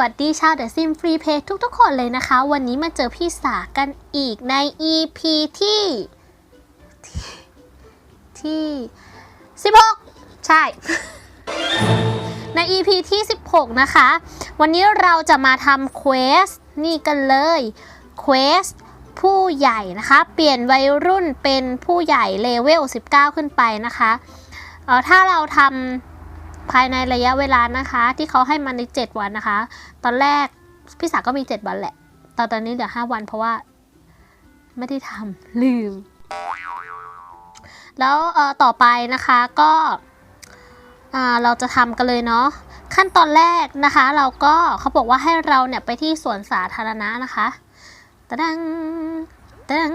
วัสดีชาวเดอะซิมฟรีเพจทุกๆ คนเลยนะคะ วันนี้มาเจอพี่สากันอีกใน EP ที่ที่ 16 ใช่ ใน EP ที่ 16 นะคะ วันนี้เราจะมาทำเควสนี่กันเลยเควสผู้ใหญ่นะคะ เปลี่ยนวัยรุ่นเป็นผู้ใหญ่เลเวล 19 ขึ้นไปนะคะ เออถ้าเราทำ ภายในระยะเวลานะคะ ที่เขาให้มาใน 7 วันนะคะ ตอนแรกพี่สาวก็มี 7 วันแหละแต่ตอนนี้เหลือ 5 วันเพราะว่า ไม่ได้ทำลืม แล้วต่อไปนะคะก็เราจะทำกันเลยเนาะขั้นตอนแรกนะคะ เราก็เขาบอกว่าให้เราเนี่ยไปที่สวนสาธารณะนะคะตะดังตะดัง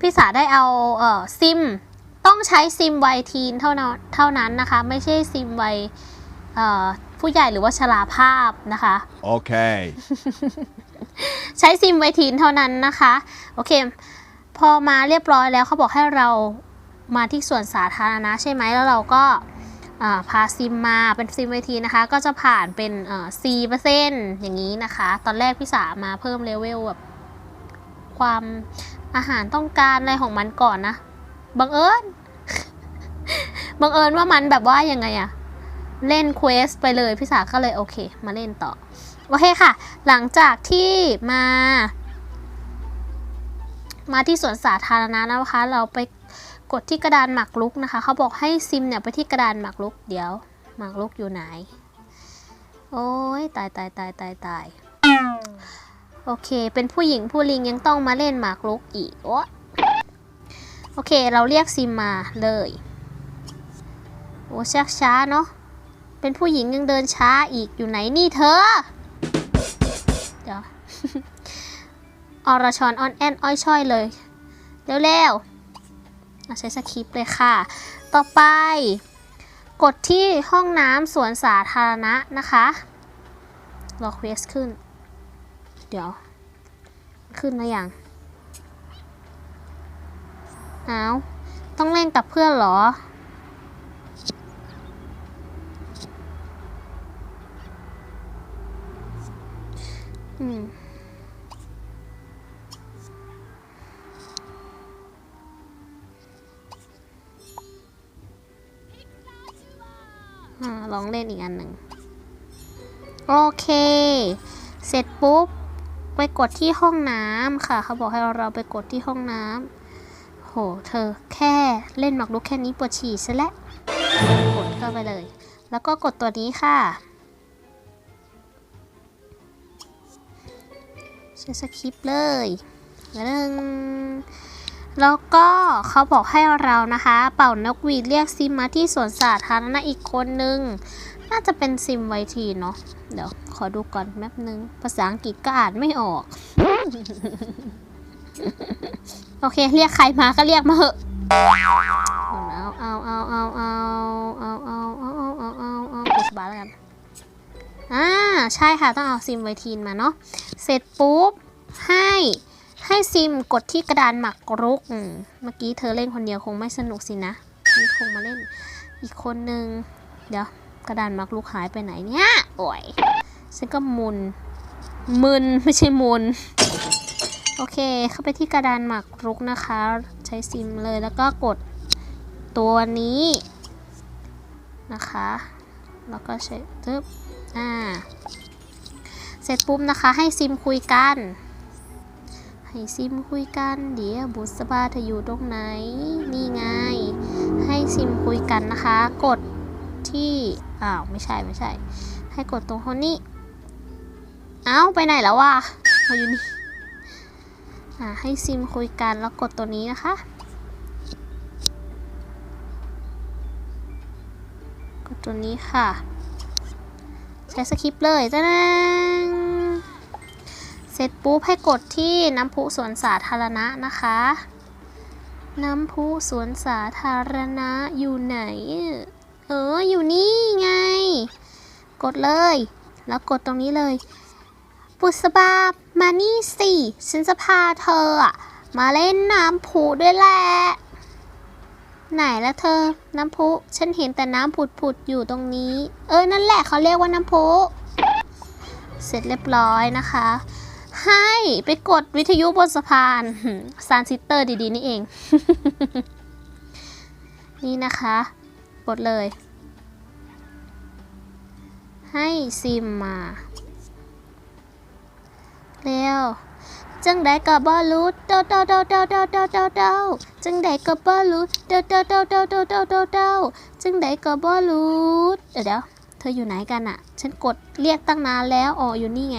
พี่สาได้เอาเอ่อซิม ต้องใช้ซิมวัยทีนเท่านั้นเท่านั้นนะคะ ไม่ใช่ซิมวัยเอ่อผู้ใหญ่หรือว่าชราภาพนะคะ Okay. ใช้ซิมไวทีนเท่านั้นนะคะ โอเค พอมาเรียบร้อยแล้วเขาบอกให้เรามาที่ส่วนสาธารณะใช่ไหมแล้วเราก็อ่าพาซิมมาเป็นซิมไวทีนนะคะ ก็จะผ่านเป็นเอ่อ4เปอร์เซ็นอย่างนี้นะคะ ตอนแรกพี่สามาเพิ่มเลเวลแบบความอาหารต้องการอะไรของมันก่อนนะ บังเอิญ บังเอิญว่ามันแบบว่ายังไงอะเล่นเควสไปเลยพี่สาก็เลยโอเค มาเล่นต่อ โอเคค่ะ หลังจากที่มา มาที่สวนสาธารณะนะคะ เราไปกดที่กระดานหมากรุกนะคะ เขาบอกให้ซิมเนี่ยไปที่กระดานหมากรุก เดี๋ยวหมากรุกอยู่ไหน โอ้ยตายตายตายตายตายโอเค เป็นผู้หญิงผู้ลิงยังต้องมาเล่นหมากรุกอีกโอ้ โอเค เราเรียกซิมมาเลย โอ้ชักช้าเนาะ เป็นผู้หญิงยังเดินช้าอีกอยู่ไหนนี่เธอ เดี๋ยว อรชรออนแอนอ้อยช่อยเลย เร็วๆเอาใช้สคริปต์เลยค่ะ ต่อไป กดที่ห้องน้ำสวนสาธารณะนะคะรอเควสขึ้น เดี๋ยว ขึ้นมาอย่าง อาต้องเล่นกับเพื่อนเหรอ อืมอ่าลองเล่นอีกอันหนึ่ง โอเค เสร็จปุ๊บ ไปกดที่ห้องน้ำค่ะ เขาบอกให้เราไปกดที่ห้องน้ำ โห เธอแค่เล่นหมากรุกแค่นี้ปวดฉี่ซะแล้วกดเข้าไปเลย แล้วก็กดตัวนี้ค่ะใช้สคริปเลยหนึ่งแล้วก็เขาบอกให้เรานะคะ เป่านกหวีดเรียกซิมมาที่สวนสาธารณะอีกคนนึง น่าจะเป็นซิมไวทีเนาะเดี๋ยวขอดูก่อนแป๊บนึง ภาษาอังกฤษก็อ่านไม่ออก โอเค เรียกใครมาก็เรียกมาเหอะเอาเอาเอาเอาเอาเอาเอาเอาเอาเอาเอาเอาปุสบาแล้วกันอ่าใช่ค่ะต้องเอาซิมไวทีนมาเนาะเสร็จปุ๊บให้ให้ซิมกดที่กระดานหมากรุกอืมเมื่อกี้เธอเล่นคนเดียวคงไม่สนุกสินะนี่คงมาเล่นอีกคนนึง เดี๋ยวกระดานหมากรุกหายไปไหนเนี่ยโอ้ยฉันก็มุนมึนไม่ใช่มุน โอเค เข้าไปที่กระดานหมากรุกนะคะ ใช้ซิมเลยแล้วก็กดตัวนี้นะคะ แล้วก็ใช้ตึ๊บอ่า เสร็จปุ๊บนะคะให้ซิมคุยกัน ให้ซิมคุยกันเดี๋ยวบุษบาเธออยู่ตรงไหน นี่ไง ให้ซิมคุยกันนะคะ กดที่อ้าวไม่ใช่ไม่ใช่ ให้กดตรงคนนี้ เอ้าไปไหนแล้ววะมาอยู่นี่ ให้ซิมคุยกันแล้วกดตัวนี้นะคะ กดตัวนี้ค่ะ ใช้สคริปต์เลยจ้านังเสร็จปุ๊บให้กดที่น้ำพุสวนสาธารณะนะคะ น้ำพุสวนสาธารณะอยู่ไหน เออ อยู่นี่ไง กดเลย แล้วกดตรงนี้เลย ปุษบา มานี่สิ ฉันจะพาเธออะมาเล่นน้ำพุด้วยแหละ ไหนละเธอ น้ำพุ ฉันเห็นแต่น้ำผุดๆอยู่ตรงนี้ เออ นั่นแหละเขาเรียกว่าน้ำพุ เสร็จเรียบร้อยนะคะ ให้ไปกดวิทยุบนสะพานซานซิสเตอร์ดีๆ นี่เอง นี่นะคะกดเลย ให้ซิมมา เร็วจังไดก็บ่รู้เดาเดาเดาเดาเดาเดาเดาเดาจังไดก็บ่รู้เดาเดาเดาเดาเดาเดาเดาเดาจังไดก็บ่รู้เดี๋ยวเดี๋ยวเธออยู่ไหนกันอะฉันกดเรียกตั้งนานแล้วอ๋ออยู่นี่ไง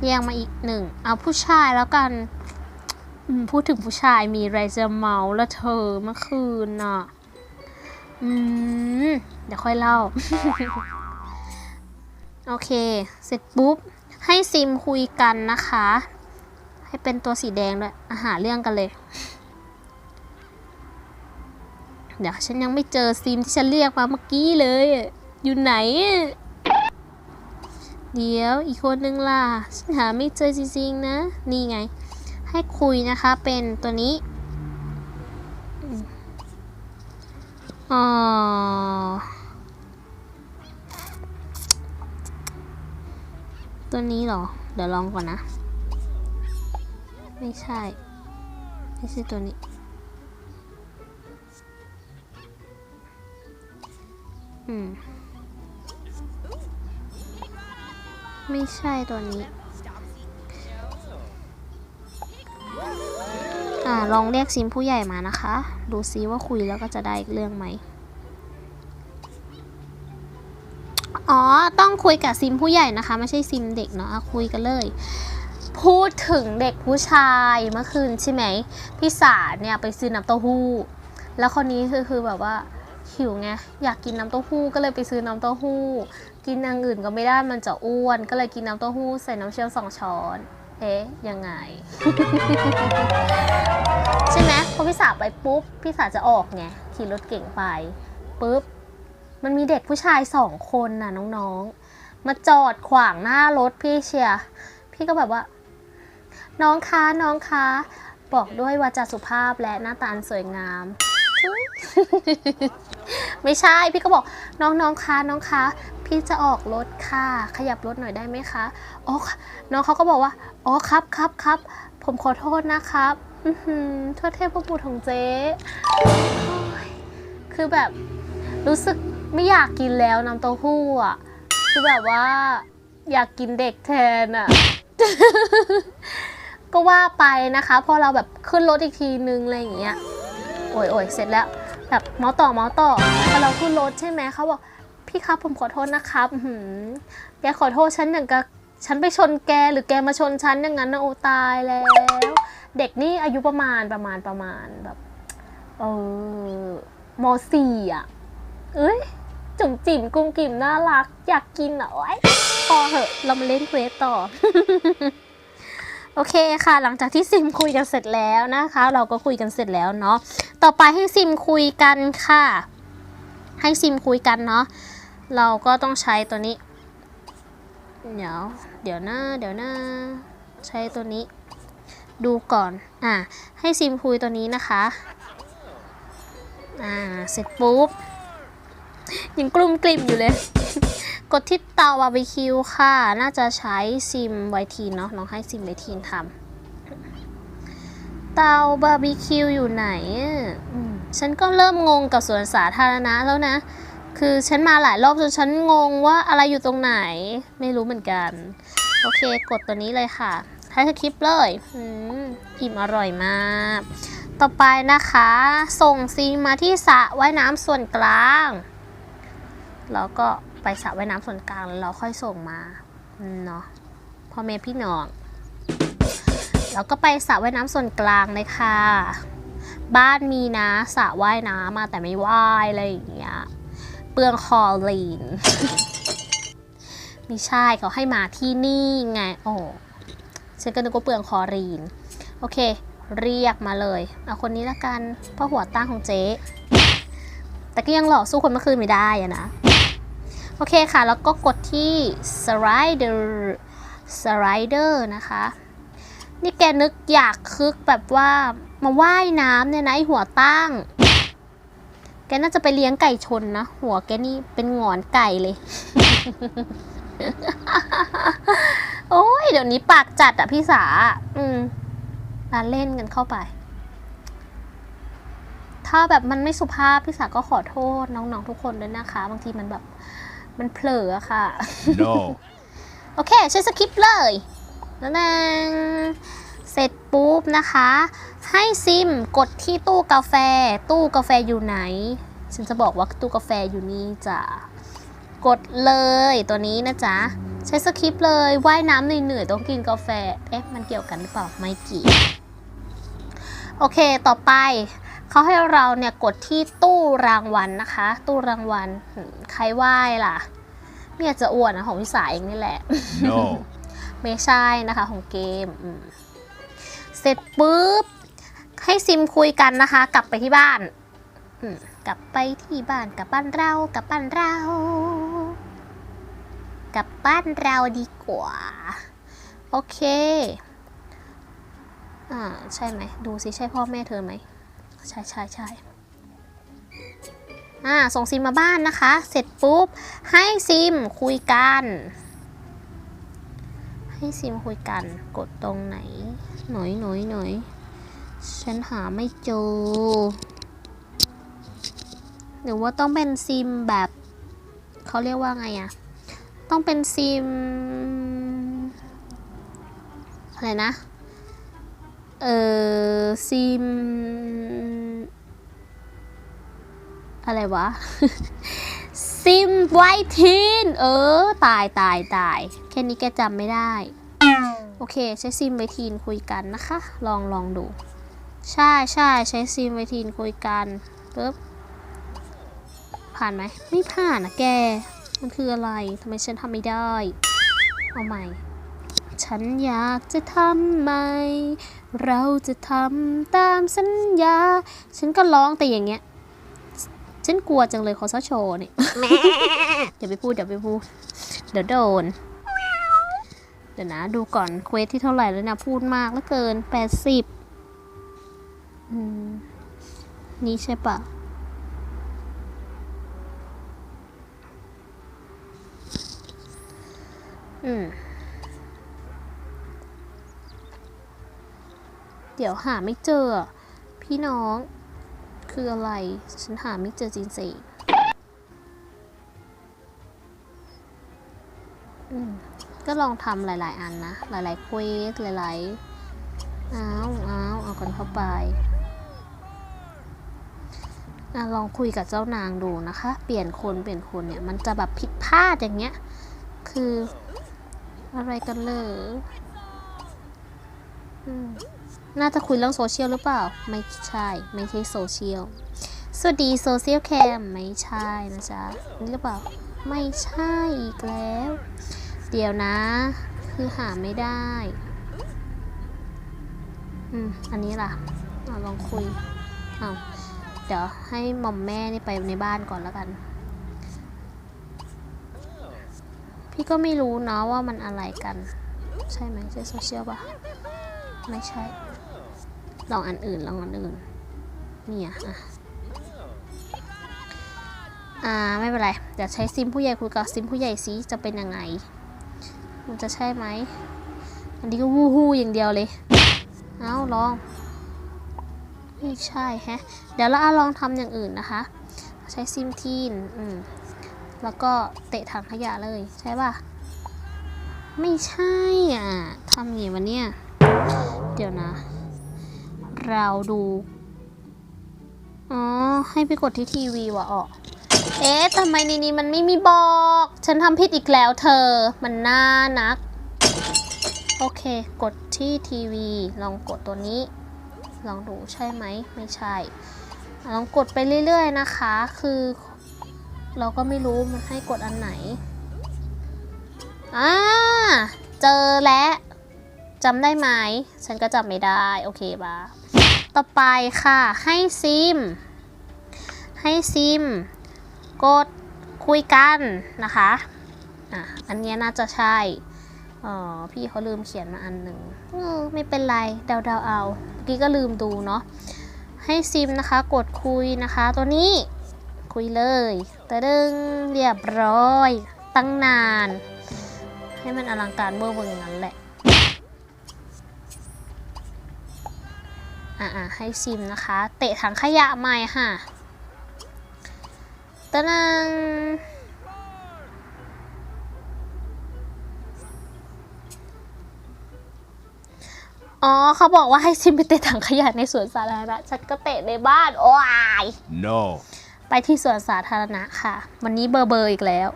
เรียกมาอีกหนึ่ง เอาผู้ชายแล้วกัน พูดถึงผู้ชายมีไรจะเมาแล้วเธอเมื่อคืนน่ะ อืม เดี๋ยวค่อยเล่า โอเค เสร็จปุ๊บ ให้ซิมคุยกันนะคะ ให้เป็นตัวสีแดงด้วยอาหาเรื่องกันเลย เดี๋ยวฉันยังไม่เจอซิมที่ฉันเรียกมาเมื่อกี้เลย อยู่ไหน เดี๋ยวอีกคนนึงล่ะฉันหาไม่เจอจริงๆนะ นี่ไง ให้คุยนะคะเป็นตัวนี้อ๋อตัวนี้เหรอ เดี๋ยวลองก่อนนะ ไม่ใช่ ไม่ใช่ตัวนี้ อืม ไม่ใช่ตัวนี้ อ่า ลองเรียกซิมผู้ใหญ่มานะคะ ดูซิว่าคุยแล้วก็จะได้อีกเรื่องไหม อ๋อ ต้องคุยกับซิมผู้ใหญ่นะคะ ไม่ใช่ซิมเด็กเนาะคุยกันเลย พูดถึงเด็กผู้ชายเมื่อคืนใช่ไหม พี่สาเนี่ยไปซื้อน้ำเต้าหู้ แล้วคนนี้คือคือแบบว่าหิวไงอยากกินน้ำเต้าหู้ก็เลยไปซื้อน้ำเต้าหู้ กินอย่างอื่นก็ไม่ได้มันจะอ้วน ก็เลยกินน้ำเต้าหู้ใส่น้ำเชื่อมสองช้อน เอ๊ะยังไง ใช่ไหมพอพี่สาวไปปุ๊บ พี่สาวจะออกไงขี่รถเก่งไปปุ๊บ มันมีเด็กผู้ชายสองคนน่ะน้องๆ มาจอดขวางหน้ารถพี่เชียร์พี่ก็แบบว่า น้องคะน้องคะบอกด้วยวาจาสุภาพและหน้าตาสวยงาม ไม่ใช่พี่ก็บอกน้องน้องคะน้องคะ พี่จะออกรถค่ะ ขยับรถหน่อยได้ไหมคะอ๋อค่ะน้องเขาก็บอกว่า อ๋อครับครับครับผมขอโทษนะครับอือหือโทษเทพบุตรของเจ๊ คือแบบรู้สึกไม่อยากกินแล้วน้ำเต้าหู้อะ คือแบบว่าอยากกินเด็กแทนอะ ก็ว่าไปนะคะ พอเราแบบขึ้นรถอีกทีนึงอะไรอย่างเงี้ย โอ้ยโอ้ยเสร็จแล้ว แบบเมาต่อเมาต่อพอเราขึ้นรถใช่ไหมเขาบอก พี่ครับผมขอโทษนะครับหือแกขอโทษฉันอย่างกับฉันไปชนแกหรือแกมาชนฉันอย่างนั้นนะโอตายแล้ว เด็กนี่อายุประมาณประมาณประมาณแบบ เออมสี่อะ เอ้ยจุ๋มจิ๋มกุ้งกิ่มน่ารัก อยากกินอะโอ้ยพอเหอะเรามาเล่นเควสต่อ โอเคค่ะ หลังจากที่ซิมคุยกันเสร็จแล้วนะคะ เราก็คุยกันเสร็จแล้วเนาะต่อไปให้ซิมคุยกันค่ะ ให้ซิมคุยกันเนาะ เราก็ต้องใช้ตัวนี้ เดี๋ยว เดี๋ยวนะเดี๋ยวนะใช้ตัวนี้ ดูก่อน อะให้ซิมคุยตัวนี้นะคะ อ่า เสร็จปุ๊บ ยังกลุ้มกลิ่มอยู่เลย กดที่เตาบาร์บีคิวค่ะ น่าจะใช้ซิมไวทีนเนาะ น้องให้ซิมไวทีนทำ เตาบาร์บีคิวอยู่ไหน ฉันก็เริ่มงงกับสวนสาธารณะแล้วนะ คือฉันมาหลายรอบจนฉันงงว่าอะไรอยู่ตรงไหน ไม่รู้เหมือนกัน โอเค กดตัวนี้เลยค่ะใช้สคริปเลยอืมอิ่มอร่อยมาก ต่อไปนะคะ ส่งซีมาที่สระว่ายน้ำส่วนกลาง แล้วก็ไปสระว่ายน้ำส่วนกลางแล้วเราค่อยส่งมาเนาะพ่อแม่พี่น้องแล้วก็ไปสระว่ายน้ำส่วนกลางเลยค่ะ บ้านมีนะสระว่ายน้ำมาแต่ไม่ว่ายอะไรอย่างเงี้ย ปลืองคลอรีน ไม่ใช่เขาให้มาที่นี่ไง โอ้ฉันก็นึกว่าเปลืองคอรีน โอเค เรียกมาเลย เอาคนนี้ละกันเพ่อหัวตั้งของเจ๊ แต่ก็ยังหล่อสู้คนเมื่อคืนไม่ได้อะนะ โอเคค่ะ แล้วก็กดที่ slider slider นะคะ นี่แกนึกอยากคึกแบบว่ามาว่ายน้ำเนี่ยนะไอหัวตั้ง แกน่าจะไปเลี้ยงไก่ชนนะ หัวแกนี่เป็นหงอนไก่เลย โอ้ยเดี๋ยวนี้ปากจัดอะพี่สา อืมมาเล่นกันเข้าไป ถ้าแบบมันไม่สุภาพพี่สาก็ขอโทษน้องๆทุกคนด้วยนะคะ บางทีมันแบบ มันเผลออะค่ะ No. โอเคใช้สคริปต์เลยแล้วนงเสร็จ ปุ๊บนะคะ ให้ซิมกดที่ตู้กาแฟ ตู้กาแฟอยู่ไหน ฉันจะบอกว่าตู้กาแฟอยู่นี่จ้ะกดเลยตัวนี้นะจ๊ะ ใช้สคริปต์เลยว่ายน้ำเหนื่อยๆต้องกินกาแฟ เอ๊ะ มันเกี่ยวกันหรือเปล่าไม่เกี่ยวโอเคต่อไปเขาให้เราเนี่ยกดที่ตู้รางวัลนะคะ ตู้รางวัลหืมใครไหว้ล่ะ เนี่ยจะอ้วนนะของพี่สายเองนี่แหละ No. ไม่ใช่นะคะของเกมอืม เสร็จปุ๊บ ให้ซิมคุยกันนะคะ กลับไปที่บ้านกลับไปที่บ้านกลับบ้านเรากลับบ้านเรากลับบ้านเราดีกว่า โอเคอ่าใช่ไหมดูสิใช่พ่อแม่เธอไหมใช่ใช่ใช่อ่าส่งซิมมาบ้านนะคะ เสร็จปุ๊บ ให้ซิมคุยกัน ให้ซิมคุยกัน กดตรงไหน หน่อยหน่อยหน่อยฉันหาไม่เจอ หรือว่าต้องเป็นซิมแบบ เขาเรียกว่าไงอะต้องเป็นซิม อะไรนะ เออซิม อะไรวะ ซิมไวทีนเออ ตายตายตายแค่นี้แกจำไม่ได้ โอเค ใช้ซิมไวทีนคุยกันนะคะ ลองลองดู ใช่ใช่ใช้ซิมไวทีนคุยกันปึ๊บผ่านไหมไม่ผ่านนะแก มันคืออะไรทำไมฉันทำไม่ได้ เอาใหม่ ฉันอยากจะทำใหม เราจะทำตามสัญญา ฉันก็ร้องแต่อย่างเงี้ย ฉันกลัวจังเลยคอสชเนี่ยเดี๋ยวไปพูดเดี๋ยวไปพูด เดี๋ยวโดน เดี๋ยวนะดูก่อนเควสที่เท่าไหร่แล้วนะ พูดมากเหลือเกินแปดสิบอืมนี่ใช่ปะอืมเดี๋ยวหาไม่เจออะพี่น้อง คืออะไร ฉันหาไม่เจอจริงๆอืมก็ลองทำหลาย ๆ อันนะ หลายๆเควสหลายๆเอาเอาเอากันเข้าไปอลองคุยกับเจ้านางดูนะคะ เปลี่ยนคนเปลี่ยนคนเนี่ย มันจะแบบผิดพลาดอย่างเงี้ย คืออะไรกันเลยอืม น่าจะคุยเรื่องโซเชียลหรือเปล่า ไม่ใช่ ไม่ใช่โซเชียล สวัสดีโซเชียลแคมไม่ใช่นะจ๊ะ นี่หรือเปล่า ไม่ใช่อีกแล้ว เดี๋ยวนะ คือหาไม่ได้ อืม อันนี้ล่ะอลองคุยเอาเดี๋ยวให้หม่อมแม่นี่ไปในบ้านก่อนแล้วกัน พี่ก็ไม่รู้เนาะว่ามันอะไรกัน ใช่ไหมใช่โซเชียลปะ ไม่ใช่ ลองอันอื่น ลองอันอื่น เนี่ยอะอ่าไม่เป็นไร เดี๋ยวใช้ซิมผู้ใหญ่คุยกับซิมผู้ใหญ่ซิจะเป็นยังไง มันจะใช่ไหม อันนี้ก็วู้ฮู้อย่างเดียวเลย เอาลอง ไม่ใช่แฮะ เดี๋ยวเราเอาลองทำอย่างอื่นนะคะ ใช้ซิมทีนอืมแล้วก็เตะถังขยะเลยใช่ป่ะ ไม่ใช่อะทำอย่างนี้วันเนี่ย เดี๋ยวนะ เราดู อ๋อ ให้ไปกดที่ทีวีว่ะออกเอ๊ะทำไมในนี้มันไม่มีบอก ฉันทำผิดอีกแล้วเธอ มันน่านัก โอเค กดที่ทีวี ลองกดตัวนี้ ลองดูใช่ไหม ไม่ใช่ ลองกดไปเรื่อยๆนะคะ คือ เราก็ไม่รู้มันให้กดอันไหน อ่า เจอแล้ว จำได้ไหม ฉันก็จำไม่ได้ โอเคปะต่อไปค่ะ ให้ซิม ให้ซิม กดคุยกันนะคะอะอันนี้น่าจะใช่อ๋อพี่เขาลืมเขียนมาอันหนึ่งเออไม่เป็นไร เดาๆเอาเมื่อกี้ก็ลืมดูเนาะ ให้ซิมนะคะ กดคุยนะคะ ตัวนี้ คุยเลยตะดึงเรียบร้อย ตั้งนาน ให้มันอลังการเบอร์เบอร์อย่างนั้นแหละ อ่าให้ซิมนะคะ เตะถังขยะใหม่ค่ะตะนังอ๋อเขาบอกว่าให้ซิมไปเตะถังขยะในสวนสาธารณะฉันก็เตะในบ้านโอ้ย No. ไปที่สวนสาธารณะค่ะ วันนี้เบอร์เบอร์อีกแล้ว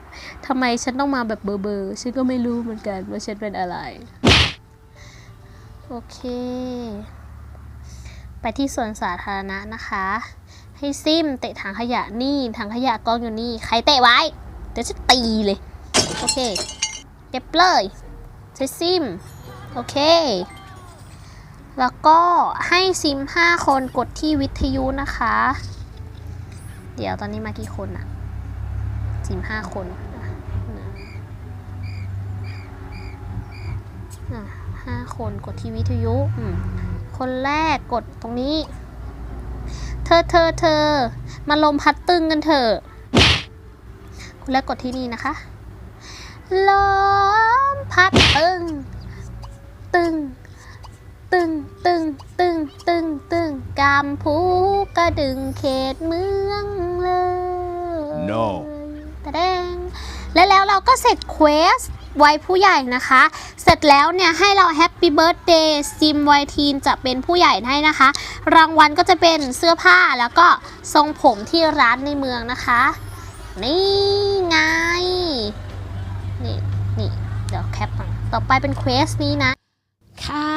ทำไมฉันต้องมาแบบเบอร์เบอร์ฉันก็ไม่รู้เหมือนกันว่าฉันเป็นอะไร โอเค ไปที่สวนสาธารณะนะคะ ให้ซิมเตะถังขยะนี่ถังขยะกองอยู่นี่ ใครเตะไว้ เดี๋ยวจะตีเลย โอเค เก็บเลยใช้ซิม โอเค แล้วก็ให้ซิม 5 คนกดที่วิทยุนะคะ เดี๋ยวตอนนี้มากี่คนอะสิบห้าคนอะ ห้าคนกดที่วิทยุอืมคนแรกกดตรงนี้ เธอเธอเธอ มาลมพัดตึงกันเถอะคนแรกกดที่นี่นะคะ ลมพัดตึง ตึง ตึง ตึง ตึง ตึง ตึงกำพูกระดึงเขตเมืองเลย No ตะแดงและแล้วเราก็เสร็จเควส วัยผู้ใหญ่นะคะ เสร็จแล้วเนี่ยให้เราแฮปปี้เบิร์ a เดย์ซิมวัยทีนจะเป็นผู้ใหญ่ให้นะคะ รางวัลก็จะเป็นเสื้อผ้าแล้วก็ทรงผมที่ร้านในเมืองนะคะ นี่ไง นี่นี่เดี๋ยวแคปก่อนต่อไปเป็นเควสนี้นะ ค่ะ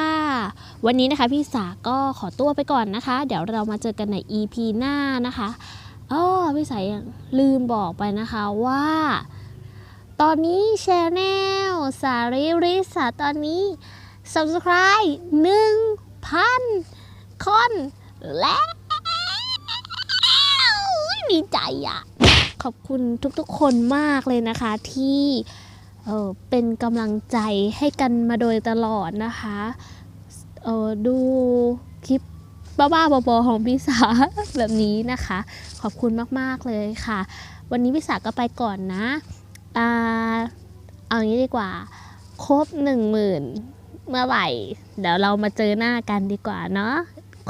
วันนี้นะคะพี่สาก็ขอตัวไปก่อนนะคะ เดี๋ยวเรามาเจอกันใน EP หน้านะคะอ๋อพี่สายยังลืมบอกไปนะคะว่า ตอนนี้ช anel สาริริสาตอนนี้ subscribe 1,000คนแล้วดีใจอะขอบคุณทุกๆคนมากเลยนะคะที่เออเป็นกำลังใจให้กันมาโดยตลอดนะคะเออดูคลิปบ้าๆบอๆของพี่สาแบบนี้นะคะ ขอบคุณมากๆเลยค่ะ วันนี้พี่สาก็ไปก่อนนะ อ่าเอางี้ดีกว่า ครบหนึ่งหมื่นเมื่อไหร่ เดี๋ยวเรามาเจอหน้ากันดีกว่าเนาะ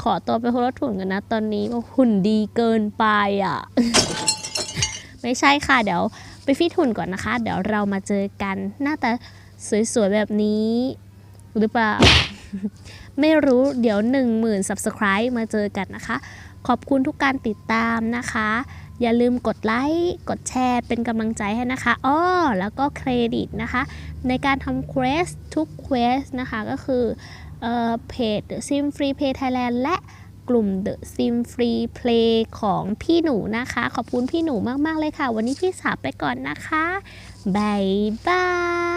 ขอตัวไปโครถถุนกันนะ ตอนนี้หุ่นดีเกินไปอะ ไม่ใช่ค่ะ เดี๋ยวไปฟิตหุ่นก่อนนะคะ เดี๋ยวเรามาเจอกันหน้าตาสวยๆแบบนี้ หรือเปล่า ไม่รู้เดี๋ยว 10,000 subscribe มาเจอกันนะคะ ขอบคุณทุกการติดตามนะคะ อย่าลืมกดไลค์กดแชร์เป็นกำลังใจให้นะคะอ้อแล้วก็เครดิตนะคะ ในการทำเควสทุกเควสนะคะก็คือเอ่อเพจ Sim Free Play Thailand และกลุ่ม The Sim Free Play ของพี่หนูนะคะ ขอบคุณพี่หนูมาก ๆ เลยค่ะ วันนี้พี่สาวไปก่อนนะคะบายบาย